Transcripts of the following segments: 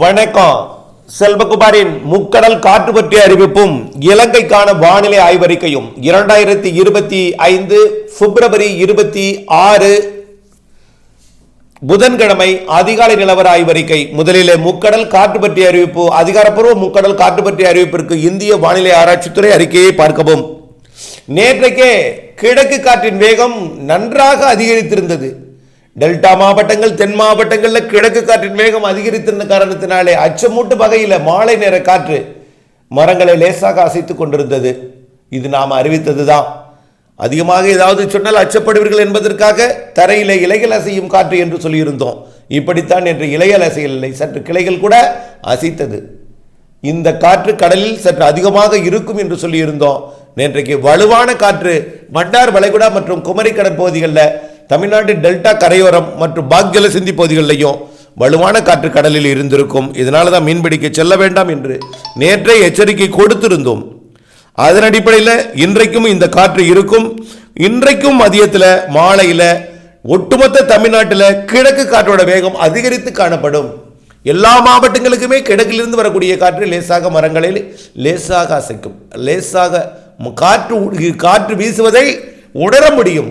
வணக்கம். செல்வகுமாரின் முக்கடல் காற்று பற்றிய அறிவிப்பும் இலங்கைக்கான வானிலை ஆய்வறிக்கையும் இரண்டாயிரத்தி இருபத்தி ஐந்து பிப்ரவரி இருபத்தி ஆறு புதன்கிழமை அதிகாலை நிலவர ஆய்வறிக்கை. முதலிலே முக்கடல் காற்று பற்றிய அறிவிப்பு அதிகாரப்பூர்வ முக்கடல் காற்று பற்றிய அறிவிப்பிற்கு இந்திய வானிலை ஆராய்ச்சித்துறை அறிக்கையை பார்க்கவும். நேற்றைக்கே கிழக்கு காற்றின் வேகம் நன்றாக அதிகரித்திருந்தது. டெல்டா மாவட்டங்கள் தென் மாவட்டங்களில் கிழக்கு காற்றின் வேகம் அதிகரித்திருந்த காரணத்தினாலே அச்சமூட்டு வகையில் மாலை நேர காற்று மரங்களை லேசாக அசைத்துக் கொண்டிருந்தது. இது நாம் அறிவித்தது தான் அதிகமாக ஏதாவது சொன்னால் அச்சப்படுவீர்கள் என்பதற்காக தரையில் இலைகள் அசையும் காற்று என்று சொல்லியிருந்தோம். இப்படித்தான் என்று இலைகள் அசையவில்லை. சற்று கிளைகள் கூட அசைத்தது. இந்த காற்று கடலில் சற்று அதிகமாக இருக்கும் என்று சொல்லியிருந்தோம். நேற்றைக்கு வலுவான காற்று மன்னார் வளைகுடா மற்றும் குமரி கடற்பகுதிகளில் தமிழ்நாடு டெல்டா கரையோரம் மற்றும் பாக்யல சிந்தி பகுதிகளிலையும் வலுவான காற்று கடலில் இருந்திருக்கும். இதனால தான் மீன்பிடிக்க செல்ல வேண்டாம் என்று நேற்றே எச்சரிக்கை கொடுத்திருந்தோம். அதன் அடிப்படையில் இன்றைக்கும் இந்த காற்று இருக்கும். இன்றைக்கும் மதியத்தில் மாலையில் ஒட்டுமொத்த தமிழ்நாட்டில் கிழக்கு காற்றோட வேகம் அதிகரித்து காணப்படும். எல்லா மாவட்டங்களுக்குமே கிழக்கிலிருந்து வரக்கூடிய காற்று லேசாக மரங்களில் லேசாக அசைக்கும். லேசாக காற்று காற்று வீசுவதை உணர முடியும்.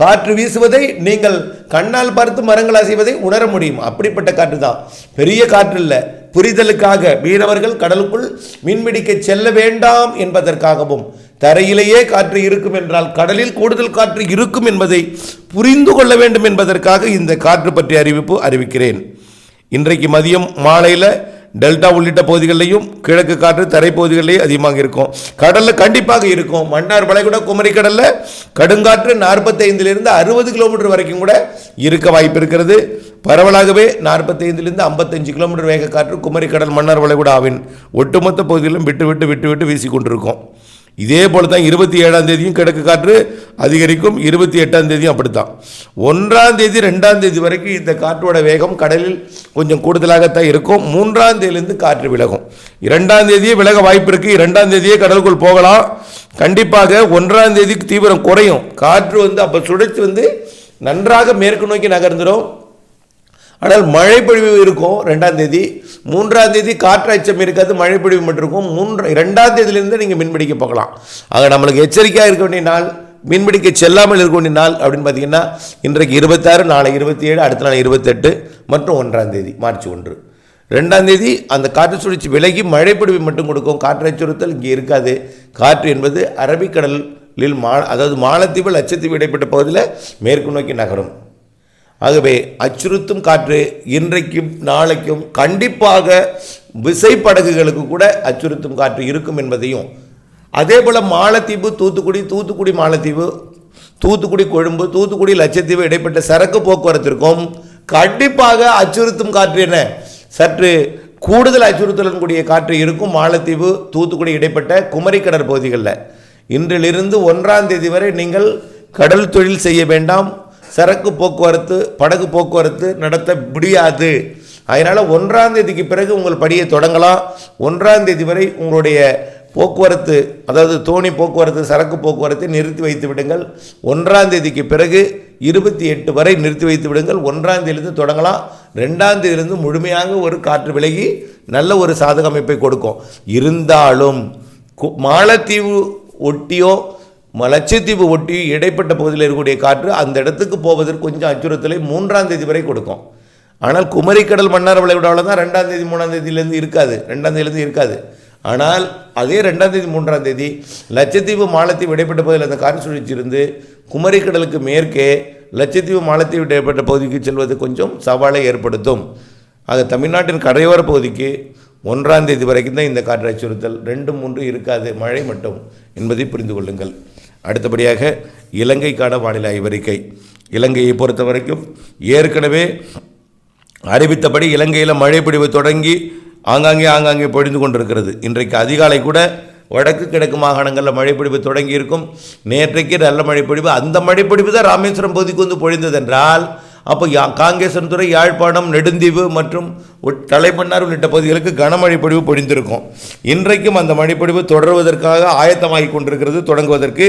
காற்று வீசுவதை நீங்கள் கண்ணால் பார்த்து மரங்கள் அசைவதை உணர முடியும். அப்படிப்பட்ட காற்று தான். பெரிய காற்று இல்லை. புரிதலுக்காக மீனவர்கள் கடலுக்குள் மீன்பிடிக்க செல்ல வேண்டாம் என்பதற்காகவும் தரையிலேயே காற்று இருக்கும் என்றால் கடலில் கூடுதல் காற்று இருக்கும் என்பதை புரிந்து கொள்ள வேண்டும் என்பதற்காக இந்த காற்று பற்றிய அறிவிப்பு அறிவிக்கிறேன். இன்றைக்கு மதியம் மாலையில் டெல்டா உள்ளிட்ட பகுதிகளிலையும் கிழக்கு காற்று தரைப்பகுதிகளிலேயும் அதிகமாக இருக்கும் கடலில் கண்டிப்பாக இருக்கும். மன்னார் வளைகுடா குமரி கடலில் கடுங்காற்று நாற்பத்தைந்திலிருந்து அறுபது கிலோமீட்டர் வரைக்கும் கூட இருக்க வாய்ப்பு இருக்கிறது. பரவலாகவே நாற்பத்தைந்திலிருந்து ஐம்பத்தஞ்சு கிலோமீட்டர் வேக காற்று குமரி கடல் மன்னார் வளைகுடாவின் ஒட்டுமொத்த பகுதிகளிலும் விட்டு விட்டு விட்டு விட்டு வீசி கொண்டிருக்கும் இதே போல தான் இருபத்தி ஏழாம் தேதியும் கிழக்கு காற்று அதிகரிக்கும். இருபத்தி எட்டாம் தேதியும் அப்படித்தான். ஒன்றாம் தேதி ரெண்டாம் தேதி வரைக்கும் இந்த காற்றோட வேகம் கடலில் கொஞ்சம் கூடுதலாகத்தான் இருக்கும். மூன்றாம் தேதியிலிருந்து காற்று விலகும். இரண்டாம் தேதியே விலக வாய்ப்பு இருக்கு. இரண்டாம் தேதியே கடலுக்குள் போகலாம். கண்டிப்பாக ஒன்றாம் தேதிக்கு தீவிரம் குறையும். காற்று வந்து அப்போ சுழற்சி வந்து நன்றாக மேற்கு நோக்கி நகர்ந்துடும் ஆனால் மழைப்பொழிவு இருக்கும் ரெண்டாம் தேதி மூன்றாம் தேதி காற்று அச்சம் இருக்காது மழைப்பொழிவு மட்டும் இருக்கும். மூன்று ரெண்டாம் தேதியிலிருந்து நீங்கள் மீன்பிடிக்க போகலாம். ஆக நம்மளுக்கு எச்சரிக்கையாக இருக்க வேண்டிய நாள் மீன்பிடிக்க செல்லாமல் இருக்க வேண்டிய நாள் அப்படின்னு பார்த்தீங்கன்னா இன்றைக்கு இருபத்தாறு நாளை இருபத்தி ஏழு அடுத்த நாள் இருபத்தெட்டு மற்றும் ஒன்றாம் தேதி மார்ச் ஒன்று. ரெண்டாம் தேதி அந்த காற்று சுழற்சி விலகி மழைப்பிடிவு மட்டும் கொடுக்கும். காற்று அச்சுறுத்தல் இங்கே இருக்காது. காற்று என்பது அரபிக்கடலில் மா அதாவது மாலத்தீவு லட்சத்தீவு இடைப்பட்ட பகுதியில் மேற்கு நோக்கி நகரும். ஆகவே அச்சுறுத்தும் காற்று இன்றைக்கும் நாளைக்கும் கண்டிப்பாக விசைப்படகுகளுக்கு கூட அச்சுறுத்தும் காற்று இருக்கும் என்பதையும் அதே போல் மாலத்தீவு தூத்துக்குடி தூத்துக்குடி மாலத்தீவு தூத்துக்குடி கொழும்பு தூத்துக்குடி லட்சத்தீவு இடைப்பட்ட சரக்கு போக்குவரத்திற்கும் கண்டிப்பாக அச்சுறுத்தும் காற்று என்ன? சற்று கூடுதல் அச்சுறுத்தலுடன் கூடிய காற்று இருக்கும் மாலத்தீவு தூத்துக்குடி இடைப்பட்ட குமரி கடற்பகுதிகளில். இன்றிலிருந்து ஒன்றாம் தேதி வரை நீங்கள் கடல் தொழில் செய்ய வேண்டாம். சரக்கு போக்குவரத்து படகு போக்குவரத்து நடத்த முடியாது. அதனால் ஒன்றாம் தேதிக்கு பிறகு உங்கள் படியை தொடங்கலாம். ஒன்றாம் தேதி வரை உங்களுடைய போக்குவரத்து அதாவது தோணி போக்குவரத்து சரக்கு போக்குவரத்தை நிறுத்தி வைத்து விடுங்கள். ஒன்றாம் தேதிக்கு பிறகு இருபத்தி எட்டு வரை நிறுத்தி வைத்து விடுங்கள். ஒன்றாம் தேதியிலிருந்து தொடங்கலாம். ரெண்டாம் தேதியிலிருந்து முழுமையாக ஒரு காற்று விலகி நல்ல ஒரு சாதக அமைப்பை கொடுக்கும். இருந்தாலும் கு- மாலத்தீவு ஒட்டியோ லட்சத்தீவு ஒட்டி இடைப்பட்ட பகுதியில் இருக்கக்கூடிய காற்று அந்த இடத்துக்கு போவதற்கு கொஞ்சம் அச்சுறுத்தலை மூன்றாம் தேதி வரை கொடுக்கும். ஆனால் குமரிக்கடல் மன்னார் விளைவிடாவில் தான் ரெண்டாம் தேதி மூணாம் தேதியிலேருந்து இருக்காது. ரெண்டாம் தேதியிலேருந்து இருக்காது. ஆனால் அதே ரெண்டாம் தேதி மூன்றாம் தேதி லட்சத்தீவு மாலத்தீவு இடைப்பட்ட பகுதியில் அந்த காற்று சுழற்சி இருந்து குமரிக்கடலுக்கு மேற்கே லட்சத்தீவு மாலத்தீவு இடைப்பட்ட பகுதிக்கு செல்வது கொஞ்சம் சவாலை ஏற்படுத்தும். ஆக தமிழ்நாட்டின் கரையோர பகுதிக்கு ஒன்றாம் தேதி வரைக்கும் தான் இந்த காற்று அச்சுறுத்தல். ரெண்டு மூன்று இருக்காது. மழை மட்டும். என்பதை புரிந்து கொள்ளுங்கள். அடுத்தபடியாக இலங்கைக்கான வானிலை ஆய்வறிக்கை. இலங்கையை பொறுத்த வரைக்கும் ஏற்கனவே அறிவித்தபடி இலங்கையில் மழை பிடிவு தொடங்கி ஆங்காங்கே ஆங்காங்கே பொழிந்து கொண்டிருக்கிறது. இன்றைக்கு அதிகாலை கூட வடக்கு கிழக்கு மாகாணங்களில் மழைப்பிடிப்பு தொடங்கி இருக்கும். நேற்றைக்கு நல்ல மழைப்பிடிப்பு அந்த மழைப்பிடிப்பு தான் ராமேஸ்வரம் பகுதிக்கு வந்து பொழிந்ததென்றால் அப்போ யா காங்கேசன்துறை யாழ்ப்பாணம் நெடுந்தீவு மற்றும் தலைமன்னார் உள்ளிட்ட பகுதிகளுக்கு கனமழை பொழிவு பொழிந்திருக்கும். இன்றைக்கும் அந்த மழைப்பொழிவு தொடர்வதற்காக ஆயத்தமாகி கொண்டிருக்கிறது. தொடங்குவதற்கு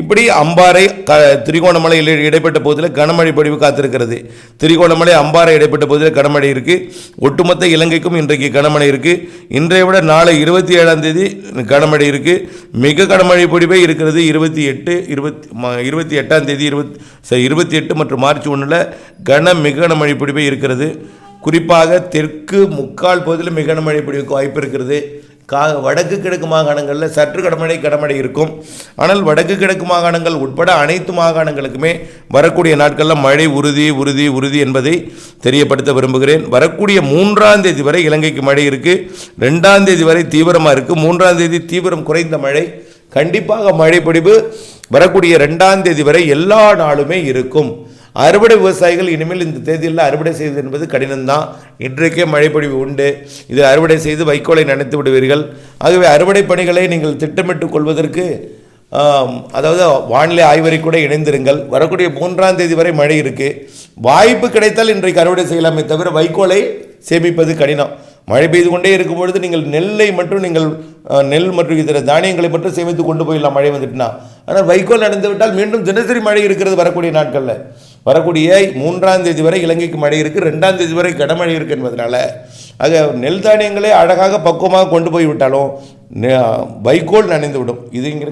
இப்படி அம்பாறை க திரிகோணமலை இடைப்பட்ட பகுதியில் கனமழை பொழிவு காத்திருக்கிறது. திரிகோணமலை அம்பாறை இடைப்பட்ட பகுதியில் கனமழை இருக்குது ஒட்டுமொத்த இலங்கைக்கும் இன்றைக்கு கனமழை இருக்குது இன்றைய விட நாளை இருபத்தி ஏழாம் தேதி கனமழை இருக்குது மிக கனமழை பொழிவே இருக்கிறது. இருபத்தி எட்டு இருபத்தி இருபத்தி எட்டாம் தேதி இருபத்தி இருபத்தி எட்டு மற்றும் மார்ச் ஒன்றில் கன மிக கனமழை பொழிவே இருக்கிறது. குறிப்பாக தெற்கு முக்கால் பகுதியில் மிக கனமழை பிடிக்க வாய்ப்பு இருக்கிறது. கா வடக்கு கிழக்கு மாகாணங்களில் சற்று கடமழை கடமழை இருக்கும். ஆனால் வடக்கு கிழக்கு மாகாணங்கள் உட்பட அனைத்து மாகாணங்களுக்குமே வரக்கூடிய நாட்களில் மழை உறுதி உறுதி உறுதி என்பதை தெரியப்படுத்த விரும்புகிறேன். வரக்கூடிய மூன்றாம் தேதி வரை இலங்கைக்கு மழை இருக்குது ரெண்டாம் தேதி வரை தீவிரமாக இருக்குது மூன்றாம் தேதி தீவிரம் குறைந்த மழை. கண்டிப்பாக மழை வரக்கூடிய ரெண்டாம் தேதி வரை எல்லா நாளுமே இருக்கும். அறுவடை விவசாயிகள் இனிமேல் இந்த தேதியில் அறுவடை செய்வது என்பது கடினம்தான். இன்றைக்கே மழைப்பொழிவு உண்டு. இது அறுவடை செய்து வைக்கோலை நினைத்து விடுவீர்கள். ஆகவே அறுவடை பணிகளை நீங்கள் திட்டமிட்டுக் கொள்வதற்கு அதாவது வானிலை ஆய்வறை கூட இணைந்திருங்கள். வரக்கூடிய மூன்றாம் தேதி வரை மழை இருக்குது வாய்ப்பு கிடைத்தால் இன்றைக்கு அறுவடை செய்யலாமே தவிர வைக்கோலை சேமிப்பது கடினம். மழை பெய்து கொண்டே இருக்கும் பொழுது நீங்கள் நெல்லை மட்டும் நீங்கள் நெல் மற்றும் இதர தானியங்களை மட்டும் சேமித்து கொண்டு போயிடலாம் மழை வந்துட்டுனா. ஆனால் வைக்கோல் நடந்து விட்டால் மீண்டும் தினசரி மழை இருக்கிறது வரக்கூடிய நாட்களில். வரக்கூடிய மூன்றாம் தேதி வரை இலங்கைக்கு மழை இருக்குது ரெண்டாம் தேதி வரை கனமழை இருக்குது என்பதனால ஆக நெல் தானியங்களை அழகாக பக்குவமாக கொண்டு போய் விட்டாலும் வைக்கோல் நனைந்து விடும்.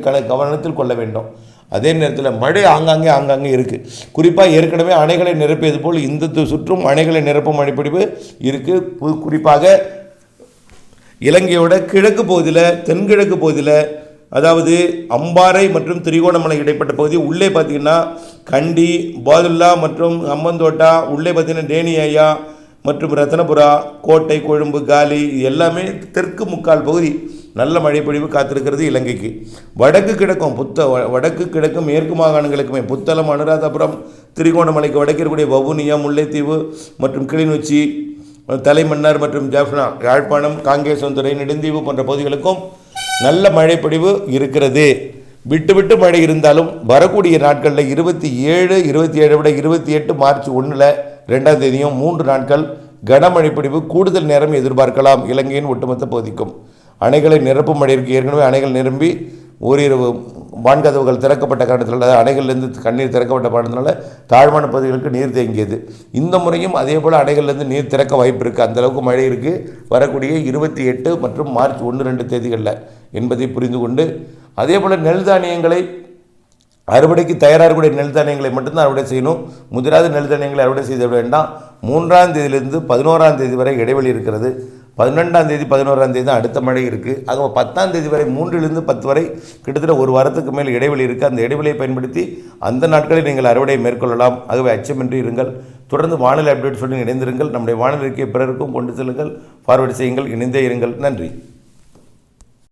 கல கவனத்தில் கொள்ள வேண்டும். அதே நேரத்தில் மழை ஆங்காங்கே ஆங்காங்கே இருக்குது குறிப்பாக ஏற்கனவே அணைகளை நிரப்பியது போல் இந்த சுற்றும் அணைகளை நிரப்பும் அடிப்படிவு இருக்குது குறிப்பாக இலங்கையோட கிழக்கு பகுதியில் தென்கிழக்கு பகுதியில் அதாவது அம்பாறை மற்றும் திரிகோணமலை இடைப்பட்ட பகுதி உள்ளே பார்த்தீங்கன்னா கண்டி பாதுல்லா மற்றும் அம்மந்தோட்டா உள்ளே பார்த்தீங்கன்னா டேனியா மற்றும் ரத்தனபுரா கோட்டை கொழும்பு காலி இது எல்லாமே தெற்கு முக்கால் பகுதி நல்ல மழைப்பொழிவு காத்திருக்கிறது இலங்கைக்கு. வடக்கு கிழக்கும் புத்த வடக்கு கிழக்கும் மேற்கு மாகாணங்களுக்குமே புத்தளம் அனுராதபுரம் திரிகோணமலைக்கு வடக்கு இருக்கக்கூடிய வவுனியா முல்லைத்தீவு மற்றும் கிளிநொச்சி தலைமன்னார் மற்றும் ஜாஃப்னா யாழ்ப்பாணம் காங்கேசந்துறை நெடுந்தீவு போன்ற பகுதிகளுக்கும் நல்ல மழைப்பொழிவு இருக்கிறது. விட்டு விட்டு மழை இருந்தாலும் வரக்கூடிய நாட்களில் இருபத்தி ஏழு இருபத்தி ஏழை விட இருபத்தி எட்டு மார்ச் ஒன்றில் ரெண்டாம் தேதியும் மூன்று நாட்கள் கனமழை பொழிவு கூடுதல் நேரம் எதிர்பார்க்கலாம். இலங்கையின் ஒட்டுமொத்த பகுதிக்கும் அணைகளை நிரப்பும் மழை ஏற்கனவே அணைகள் நிரம்பி ஓரிரவு வான்கதவுகள் திறக்கப்பட்ட காரணத்தினால அணைகள்லேருந்து கண்ணீர் திறக்கப்பட்ட காரணத்தினால தாழ்வான பகுதிகளுக்கு நீர் தேங்கியது. இந்த முறையும் அதே போல் அணைகள்லேருந்து நீர் திறக்க வாய்ப்பு இருக்குது அந்த அளவுக்கு மழை இருக்குது வரக்கூடிய இருபத்தி எட்டு மற்றும் மார்ச் ஒன்று ரெண்டு தேதிகளில் என்பதை புரிந்து கொண்டு அதே போல் நெல் தானியங்களை அறுவடைக்கு தயாராக இருக்கக்கூடிய நெல் தானியங்களை மட்டும்தான் அறுவடை செய்யணும். முதிராத நெல் தானியங்களை அறுவடை செய்த வேண்டாம். மூன்றாம் தேதியிலிருந்து பதினோராம் தேதி வரை இடைவெளி இருக்கிறது. பதினெண்டாம் தேதி பதினோராம் தேதி தான் அடுத்த மழை இருக்குது ஆக பத்தாம் தேதி வரை மூன்றிலிருந்து பத்து வரை கிட்டத்தட்ட ஒரு வாரத்துக்கு மேல் இடைவெளி இருக்குது அந்த இடைவெளியை பயன்படுத்தி அந்த நாட்களில் நீங்கள் அறுவடையை மேற்கொள்ளலாம். ஆகவே அச்சமின்றி இருங்கள். தொடர்ந்து வானிலை அப்டேட் சொல்லி இணைந்திருங்கள். நம்முடைய வானிலை இருக்கையை பிறருக்கும் கொண்டு செல்லுங்கள். ஃபார்வர்ட் செய்யுங்கள். இணைந்தே இருங்கள். நன்றி.